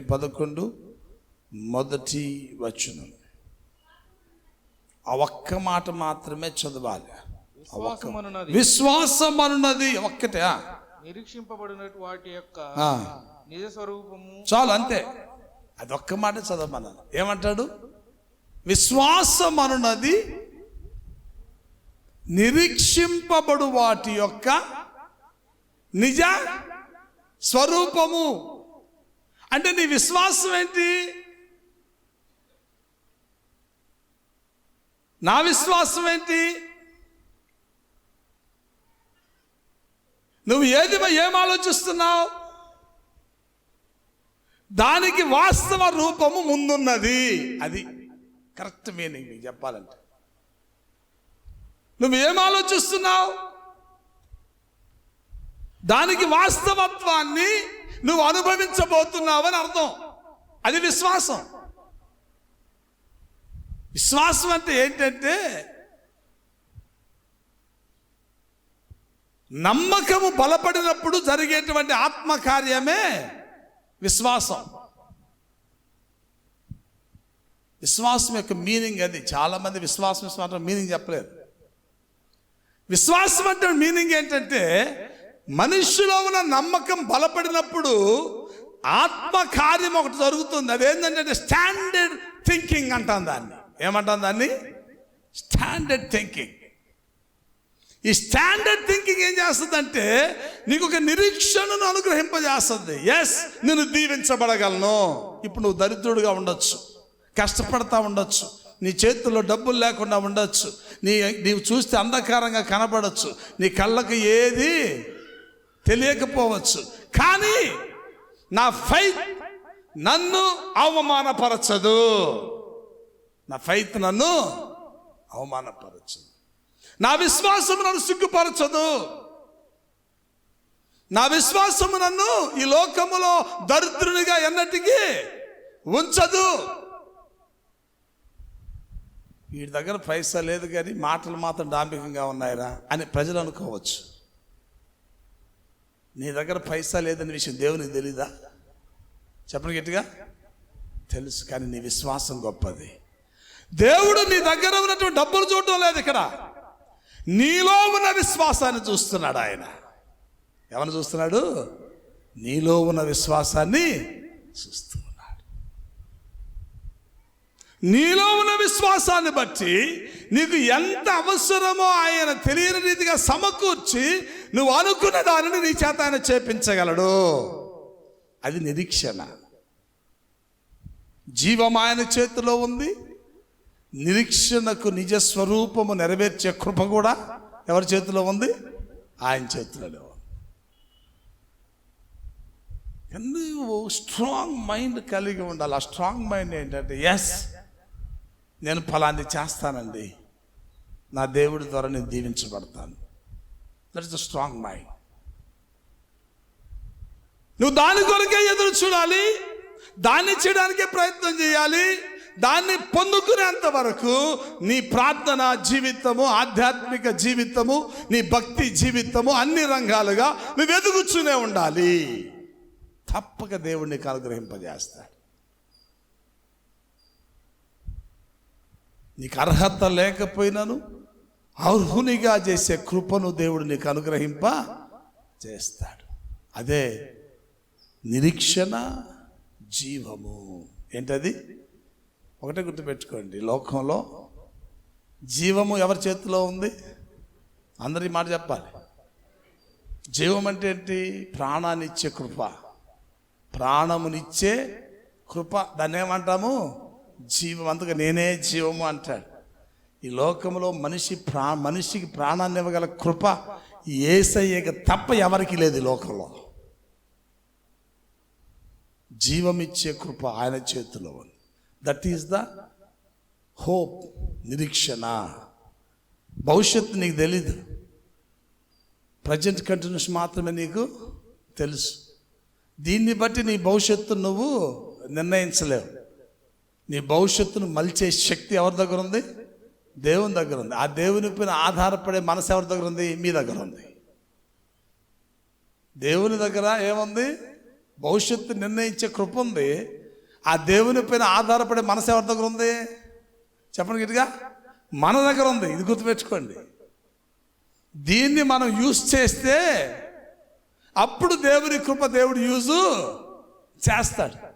పదకొండు మొదటి వచనం. ఆ ఒక్క మాట మాత్రమే చదవాలి. విశ్వాసం అనున్నది ఒక్కటే. ఆ. నిరీక్షింపబడినట్టు వాటి యొక్క. నిజ స్వరూపము. చాలు అంతే. అది ఒక్క మాట చదవమన్నాను. ఏమంటాడు? విశ్వాసం అనున్నది నిరీక్షింపబడు వాటి యొక్క నిజ స్వరూపము. అంటే నీ విశ్వాసం ఏంటి? నా విశ్వాసం ఏంటి? నువ్వు ఏది ఏం ఆలోచిస్తున్నావు? దానికి వాస్తవ రూపము ముందున్నది. అది కరెక్ట్ మీనింగ్ నీకు చెప్పాలంటే. నువ్వు ఏం ఆలోచిస్తున్నావు? దానికి వాస్తవత్వాన్ని నువ్వు అనుభవించబోతున్నావని అర్థం. అది విశ్వాసం. విశ్వాసం అంటే ఏంటంటే నమ్మకము బలపడినప్పుడు జరిగేటువంటి ఆత్మకార్యమే విశ్వాసం. విశ్వాసం యొక్క మీనింగ్ అది. చాలా మంది విశ్వాసం విశ్వాసం మీనింగ్ చెప్పలేదు. విశ్వాసం అంటే మీనింగ్ ఏంటంటే మనిషిలో ఉన్న నమ్మకం బలపడినప్పుడు ఆత్మ కార్యం ఒకటి జరుగుతుంది. అదేంటంటే స్టాండర్డ్ థింకింగ్ అంటాం దాన్ని. ఏమంటాం దాన్ని? స్టాండర్డ్ థింకింగ్ ఈ స్టాండర్డ్ థింకింగ్ ఏం చేస్తుందంటే నీకు ఒక నిరీక్షణను అనుగ్రహింపజేస్తుంది. ఎస్ నేను దీవించబడగలను. ఇప్పుడు నువ్వు దరిద్రుడిగా ఉండొచ్చు. కష్టపడతా ఉండొచ్చు. నీ చేతుల్లో డబ్బులు లేకుండా ఉండొచ్చు. నీ నీవు చూస్తే అంధకారంగా కనపడచ్చు నీ కళ్ళకు ఏది తెలియకపోవచ్చు. కానీ నా ఫైత్ నన్ను అవమానపరచదు. నా ఫైత్ నన్ను అవమానపరచదు. నా విశ్వాసం నన్ను సిగ్గుపరచదు. నా విశ్వాసము నన్ను ఈ లోకములో దరిద్రునిగా ఎన్నటికీ ఉంచదు. వీడి దగ్గర పైసా లేదు కానీ మాటలు మాత్రం డాంబికంగా ఉన్నాయిరా అని ప్రజలు అనుకోవచ్చు. నీ దగ్గర పైసా లేదనే విషయం దేవునికి తెలీదా? చెప్పండి గట్టిగా. తెలుసు కానీ నీ విశ్వాసం గొప్పది. దేవుడు నీ దగ్గర ఉన్నటువంటి డబ్బులు చూడటం లేదు ఇక్కడ. నీలో ఉన్న విశ్వాసాన్ని చూస్తున్నాడు ఆయన. ఎవరిని చూస్తున్నాడు? నీలో ఉన్న విశ్వాసాన్ని చూస్తున్నాడు. నీలో ఉన్న విశ్వాసాన్ని బట్టి నీకు ఎంత అవసరమో ఆయన తెలియని రీతిగా సమకూర్చి నువ్వు అనుకున్న దానిని నీ చేత ఆయన చేపించగలడు. అది నిరీక్షణ. జీవం ఆయన చేతిలో ఉంది. నిరీక్షణకు నిజ స్వరూపము నెరవేర్చే కృప కూడా ఎవరి చేతిలో ఉంది? ఆయన చేతిలో ఉంది. నువ్వు స్ట్రాంగ్ మైండ్ కలిగి ఉండాలి. ఆ స్ట్రాంగ్ మైండ్ ఏంటంటే ఎస్ నేను ఫలాన్ని చేస్తానండి. నా దేవుడి ద్వారా నేను దీవించబడతాను. That is the strong mind నువ్వు దాని కొరకే ఎదురు చూడాలి. దాన్ని చేయడానికే ప్రయత్నం చేయాలి. దాన్ని పొందుకునేంత వరకు నీ ప్రార్థన జీవితము ఆధ్యాత్మిక జీవితము నీ భక్తి జీవితము అన్ని రంగాలుగా నువ్వు ఎదుగుతూనే ఉండాలి. తప్పక దేవుడిని అనుగ్రహింపజేస్తాడు నీకు అర్హత లేకపోయినాను అర్హునిగా చేసే కృపను దేవుడు నీకు అనుగ్రహింప చేస్తాడు. అదే నిరీక్షణ జీవము. ఏంటది? ఒకటే గుర్తుపెట్టుకోండి. లోకంలో జీవము ఎవరి చేతిలో ఉంది? అందరి మాట చెప్పాలి. జీవం అంటే ఏంటి? ప్రాణాన్నిచ్చే కృప. ప్రాణమునిచ్చే కృప. దాన్ని ఏమంటాము? జీవం అందుకు నేనే జీవము అంటాడు. ఈ లోకంలో మనిషి ప్రా మనిషికి ప్రాణాన్ని ఇవ్వగల కృప ఏసయ్యక తప్ప ఎవరికి లేదు ఈ లోకంలో. జీవమిచ్చే కృప ఆయన చేతిలో ఉంది. దట్ ఈస్ ద హోప్ నిరీక్షణ. భవిష్యత్తు నీకు తెలీదు. ప్రజెంట్ కంటిన్యూస్ మాత్రమే నీకు తెలుసు. దీన్ని బట్టి నీ భవిష్యత్తు నువ్వు నిర్ణయించలేవు. నీ భవిష్యత్తును మలిచే శక్తి ఎవరి దగ్గర ఉంది? దేవుని దగ్గర ఉంది. ఆ దేవుని పైన ఆధారపడే మనసు ఎవరి దగ్గర ఉంది? మీ దగ్గర ఉంది. దేవుని దగ్గర ఏముంది? భవిష్యత్తు నిర్ణయించే కృప ఉంది. ఆ దేవుని పైన ఆధారపడే మనసు ఎవరి దగ్గర ఉంది? చెప్పండి గిట్టిగా. మన దగ్గర ఉంది. ఇది గుర్తుపెట్టుకోండి. దీన్ని మనం యూజ్ చేస్తే అప్పుడు దేవుని కృప దేవుడు యూజు చేస్తాడు.